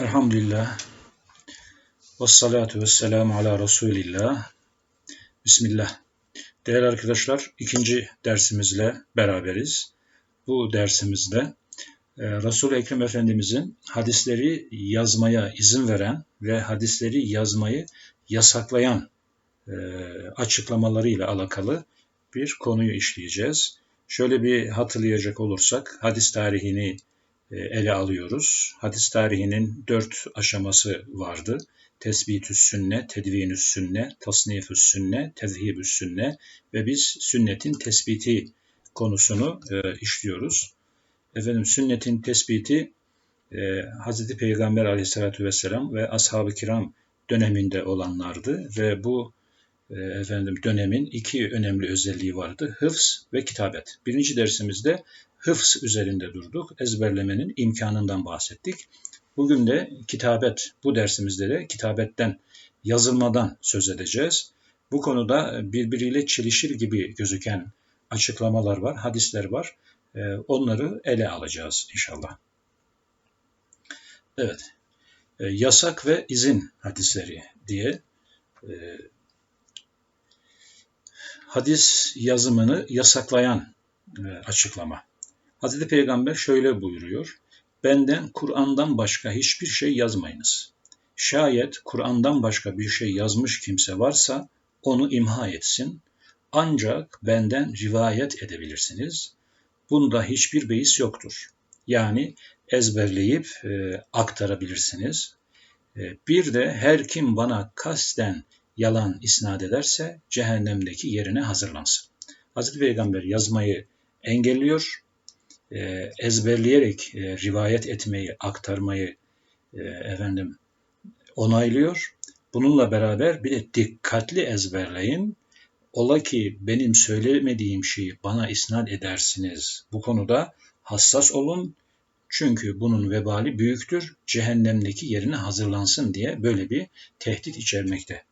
Elhamdülillah. Ve salatu ve selamu ala Resulillah. Bismillah. Değerli arkadaşlar, ikinci dersimizle beraberiz. Bu dersimizde e, Resul-i Ekrem Efendimizin hadisleri yazmaya izin veren ve hadisleri yazmayı yasaklayan e, açıklamalarıyla alakalı bir konuyu işleyeceğiz. Şöyle bir hatırlayacak olursak hadis tarihini ele alıyoruz. Hadis tarihinin dört aşaması vardı. Tesbitüs sünne, tedvinüs sünne, tasnifüs sünne, tezhibüs sünne ve biz sünnetin tespiti konusunu e, işliyoruz. Efendim sünnetin tespiti e, Hz. Peygamber aleyhissalatü vesselam ve ashab-ı kiram döneminde olanlardı ve bu e, efendim dönemin iki önemli özelliği vardı. Hıfz ve kitabet. Birinci dersimizde hıfz üzerinde durduk. Ezberlemenin imkanından bahsettik. Bugün de kitabet, bu dersimizde de kitabetten, yazılmadan söz edeceğiz. Bu konuda birbiriyle çelişir gibi gözüken açıklamalar var, hadisler var. Ee, onları ele alacağız inşallah. Evet, ee, yasak ve izin hadisleri diye e, hadis yazımını yasaklayan e, açıklama. Hazreti Peygamber şöyle buyuruyor. Benden Kur'an'dan başka hiçbir şey yazmayınız. Şayet Kur'an'dan başka bir şey yazmış kimse varsa onu imha etsin. Ancak benden rivayet edebilirsiniz. Bunda hiçbir beis yoktur. Yani ezberleyip e, aktarabilirsiniz. E, bir de her kim bana kasten yalan isnat ederse cehennemdeki yerine hazırlansın. Hazreti Peygamber yazmayı engelliyor ezberleyerek e, rivayet etmeyi, aktarmayı e, efendim onaylıyor. Bununla beraber bir de dikkatli ezberleyin. Ola ki benim söylemediğim şeyi bana isnat edersiniz. Bu konuda hassas olun. Çünkü bunun vebali büyüktür. Cehennemdeki yerine hazırlansın diye böyle bir tehdit içermekte.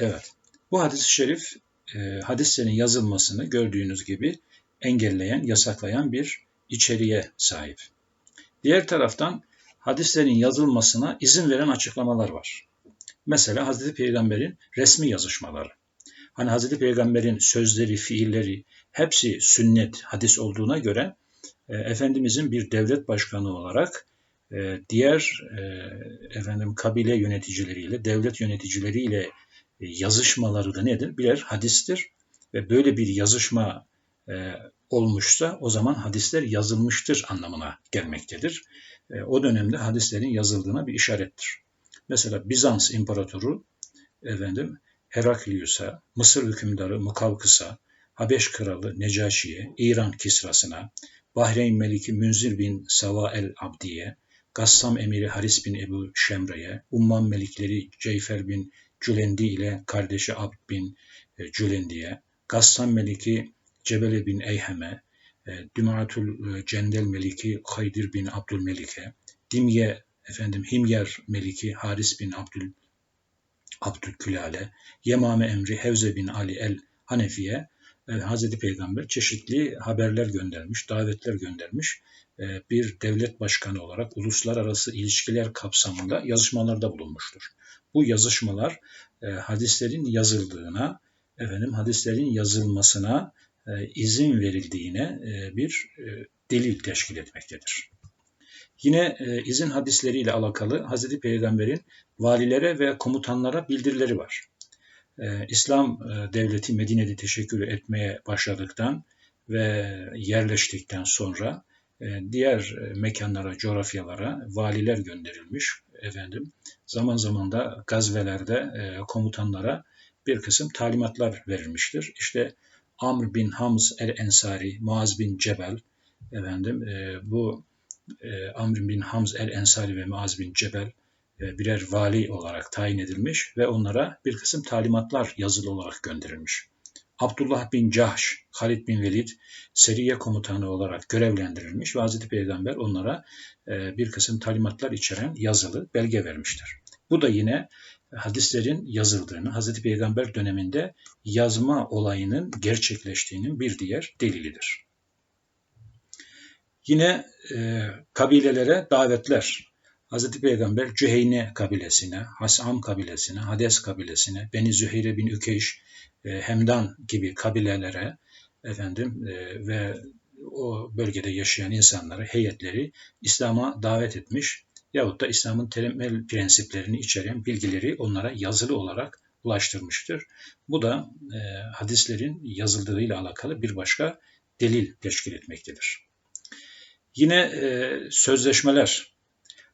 Evet. Bu hadis-i şerif e, hadislerin yazılmasını gördüğünüz gibi engelleyen, yasaklayan bir içeriğe sahip. Diğer taraftan hadislerin yazılmasına izin veren açıklamalar var. Mesela Hazreti Peygamber'in resmi yazışmaları. Hani Hazreti Peygamber'in sözleri, fiilleri hepsi sünnet, hadis olduğuna göre e, Efendimizin bir devlet başkanı olarak e, diğer e, efendim kabile yöneticileriyle, devlet yöneticileriyle e, yazışmaları da nedir? Birer hadistir ve böyle bir yazışma e, olmuşsa o zaman hadisler yazılmıştır anlamına gelmektedir. E, o dönemde hadislerin yazıldığına bir işarettir. Mesela Bizans İmparatoru efendim Heraklius'a, Mısır hükümdarı Mukavkıs'a, Habeş kralı Necaşi'ye, İran Kisrasına, Bahreyn Meliki Münzir bin Sava el-Abdi'ye, Gassam emiri Haris bin Ebu Şemre'ye, Umman melikleri Ceyfer bin Cülendi ile kardeşi Abd bin e, Cülendi'ye, Gassam meliki Cebele bin Eyhem'e, e, Dümatul e, Cendel Meliki Haydir bin Abdülmelik'e, Dimye efendim Himyer Meliki Haris bin Abdül Abdülkülal'e, Yemame Emri Hevze bin Ali el Hanefi'ye e, Hazreti Peygamber çeşitli haberler göndermiş, davetler göndermiş. Bir devlet başkanı olarak uluslararası ilişkiler kapsamında yazışmalarda bulunmuştur. Bu yazışmalar hadislerin yazıldığına, efendim hadislerin yazılmasına izin verildiğine e, bir e, delil teşkil etmektedir. Yine izin hadisleriyle alakalı Hz. Peygamber'in valilere ve komutanlara bildirileri var. İslam devleti Medine'de teşekkür etmeye başladıktan ve yerleştikten sonra diğer mekanlara, coğrafyalara valiler gönderilmiş efendim. Zaman zaman da gazvelerde komutanlara bir kısım talimatlar verilmiştir. İşte Amr bin Hamz el-Ensari, Muaz bin Cebel, efendim e, bu e, Amr bin Hamz el-Ensari ve Muaz bin Cebel e, birer vali olarak tayin edilmiş ve onlara bir kısım talimatlar yazılı olarak gönderilmiş. Abdullah bin Cahş, Halid bin Velid seriye komutanı olarak görevlendirilmiş ve Hazreti Peygamber onlara e, bir kısım talimatlar içeren yazılı belge vermiştir. Bu da yine hadislerin yazıldığını, Hazreti Peygamber döneminde yazma olayının gerçekleştiğinin bir diğer delilidir. Yine e, kabilelere davetler. Hazreti Peygamber Cüheyne kabilesine, Hasam kabilesine, Hades kabilesine, Beni Züheyre bin Ükeyş, e, Hemdan gibi kabilelere efendim e, ve o bölgede yaşayan insanları, heyetleri İslam'a davet etmiş yahut da İslam'ın temel prensiplerini içeren bilgileri onlara yazılı olarak ulaştırmıştır. Bu da e, hadislerin yazıldığıyla alakalı bir başka delil teşkil etmektedir. Yine e, sözleşmeler,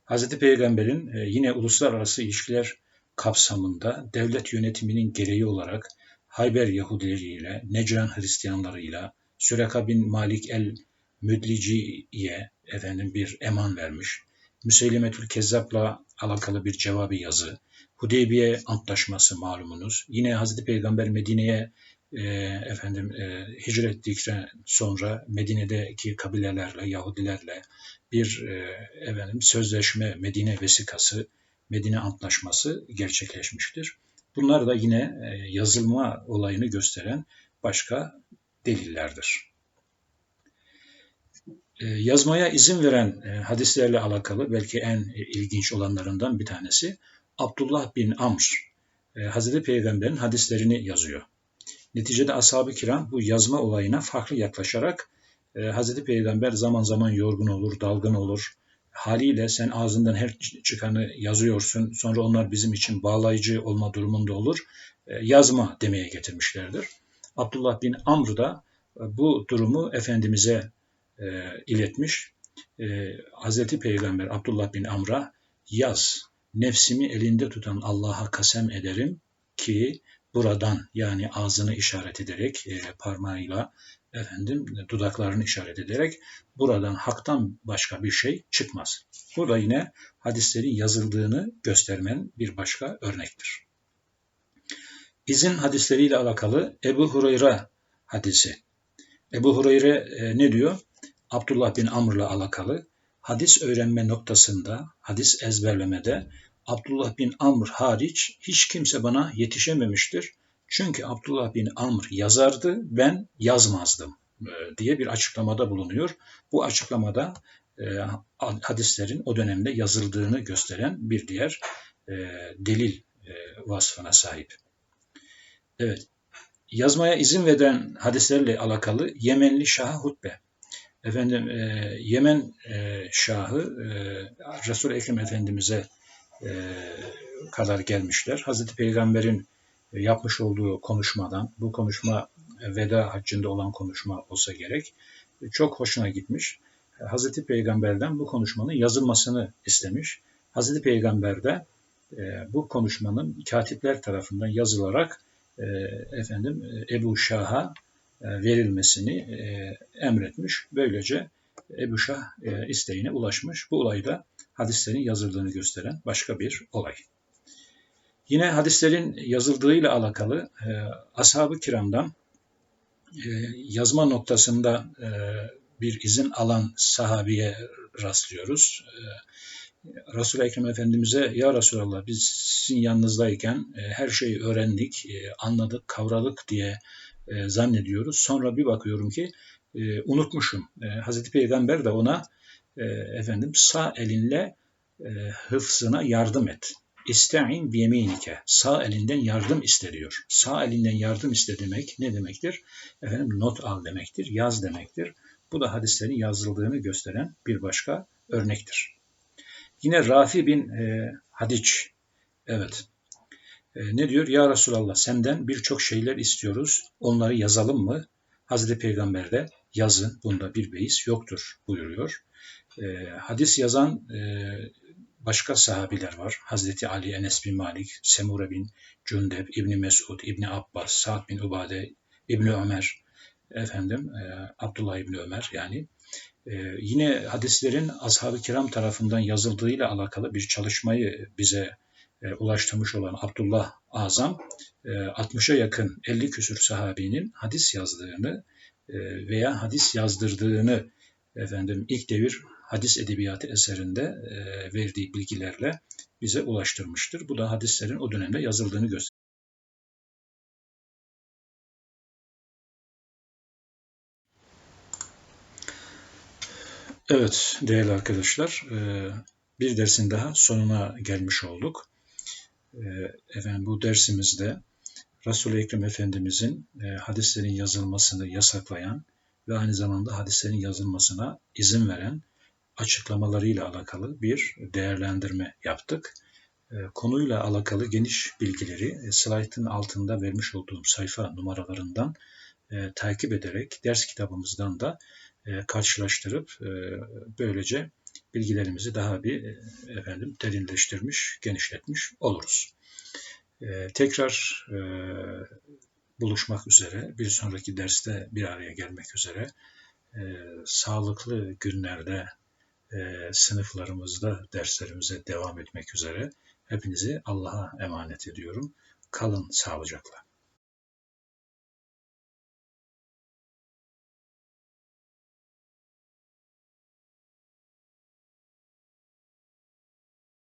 Hz. Peygamber'in e, yine uluslararası ilişkiler kapsamında devlet yönetiminin gereği olarak Hayber Yahudileriyle, Necran Hristiyanlarıyla, Süreka bin Malik el Müdlici'ye efendim bir eman vermiş. Müseylimetül Kezzap'la alakalı bir cevabı yazı. Hudeybiye Antlaşması malumunuz. Yine Hazreti Peygamber Medine'ye e, efendim e, hicret sonra Medine'deki kabilelerle, Yahudilerle bir e, efendim sözleşme, Medine vesikası, Medine Antlaşması gerçekleşmiştir. Bunlar da yine e, yazılma olayını gösteren başka delillerdir. E, yazmaya izin veren e, hadislerle alakalı belki en ilginç olanlarından bir tanesi Abdullah bin Amr, Hazreti Peygamber'in hadislerini yazıyor. Neticede ashab-ı kiram bu yazma olayına farklı yaklaşarak Hazreti Peygamber zaman zaman yorgun olur, dalgın olur. Haliyle sen ağzından her çıkanı yazıyorsun, sonra onlar bizim için bağlayıcı olma durumunda olur. Yazma demeye getirmişlerdir. Abdullah bin Amr da bu durumu Efendimiz'e e, iletmiş. E, Hazreti Peygamber Abdullah bin Amr'a yaz, nefsimi elinde tutan Allah'a kasem ederim ki buradan yani ağzını işaret ederek e, parmağıyla efendim dudaklarını işaret ederek buradan haktan başka bir şey çıkmaz. Bu da yine hadislerin yazıldığını göstermen bir başka örnektir. İzin hadisleriyle alakalı Ebu Hureyre hadisi. Ebu Hureyre e, ne diyor? Abdullah bin Amr'la alakalı hadis öğrenme noktasında, hadis ezberlemede Abdullah bin Amr hariç hiç kimse bana yetişememiştir. Çünkü Abdullah bin Amr yazardı, ben yazmazdım e, diye bir açıklamada bulunuyor. Bu açıklamada e, hadislerin o dönemde yazıldığını gösteren bir diğer e, delil vasfına sahip. Evet, yazmaya izin veren hadislerle alakalı Yemenli Şah Hutbe efendim e, Yemen e, Şahı e, Resul Ekrem Efendimiz'e e, kadar gelmişler. Hazreti Peygamber'in yapmış olduğu konuşmadan, bu konuşma veda haccında olan konuşma olsa gerek, çok hoşuna gitmiş. Hazreti Peygamber'den bu konuşmanın yazılmasını istemiş. Hazreti Peygamber de e, bu konuşmanın katipler tarafından yazılarak e, efendim Ebu Şah'a verilmesini e, emretmiş. Böylece Ebu Şah e, isteğine ulaşmış. Bu olayda hadislerin yazıldığını gösteren başka bir olay. Yine hadislerin yazıldığıyla alakalı ashab-ı kiramdan yazma noktasında bir izin alan sahabiye rastlıyoruz. Resul-i Ekrem Efendimiz'e ya Resulallah biz sizin yanınızdayken her şeyi öğrendik, anladık, kavradık diye e, zannediyoruz. Sonra bir bakıyorum ki e, unutmuşum. E, Hazreti Peygamber de ona e, efendim sağ elinle e, hıfzına yardım et. İsta'in biyeminike. Sağ elinden yardım iste diyor. Sağ elinden yardım iste demek ne demektir? Efendim not al demektir, yaz demektir. Bu da hadislerin yazıldığını gösteren bir başka örnektir. Yine Rafi bin e, Hadiç, evet ne diyor? Ya Resulallah senden birçok şeyler istiyoruz. Onları yazalım mı? Hazreti Peygamber de yazın bunda bir beis yoktur buyuruyor. E, hadis yazan e, başka sahabiler var. Hazreti Ali, Enes bin Malik, Semure bin Cündeb, İbni Mesud, İbni Abbas, Sa'd bin Ubade, İbni Ömer, efendim e, Abdullah İbni Ömer yani. E, yine hadislerin ashab-ı kiram tarafından yazıldığıyla alakalı bir çalışmayı bize e, ulaştırmış olan Abdullah Azam 60'a e, yakın 50 küsür sahabinin hadis yazdığını e, veya hadis yazdırdığını efendim ilk devir hadis edebiyatı eserinde verdiği bilgilerle bize ulaştırmıştır. Bu da hadislerin o dönemde yazıldığını gösteriyor. Evet değerli arkadaşlar bir dersin daha sonuna gelmiş olduk. Ee, efendim bu dersimizde Resul-i Ekrem Efendimizin e, hadislerin yazılmasını yasaklayan ve aynı zamanda hadislerin yazılmasına izin veren açıklamalarıyla alakalı bir değerlendirme yaptık. E, konuyla alakalı geniş bilgileri e, slaytın altında vermiş olduğum sayfa numaralarından e, takip ederek ders kitabımızdan da e, karşılaştırıp e, böylece bilgilerimizi daha bir e, efendim derinleştirmiş, genişletmiş oluruz. E, tekrar e, buluşmak üzere, bir sonraki derste bir araya gelmek üzere sağlıklı günlerde sınıflarımızda derslerimize devam etmek üzere hepinizi Allah'a emanet ediyorum. Kalın sağlıcakla.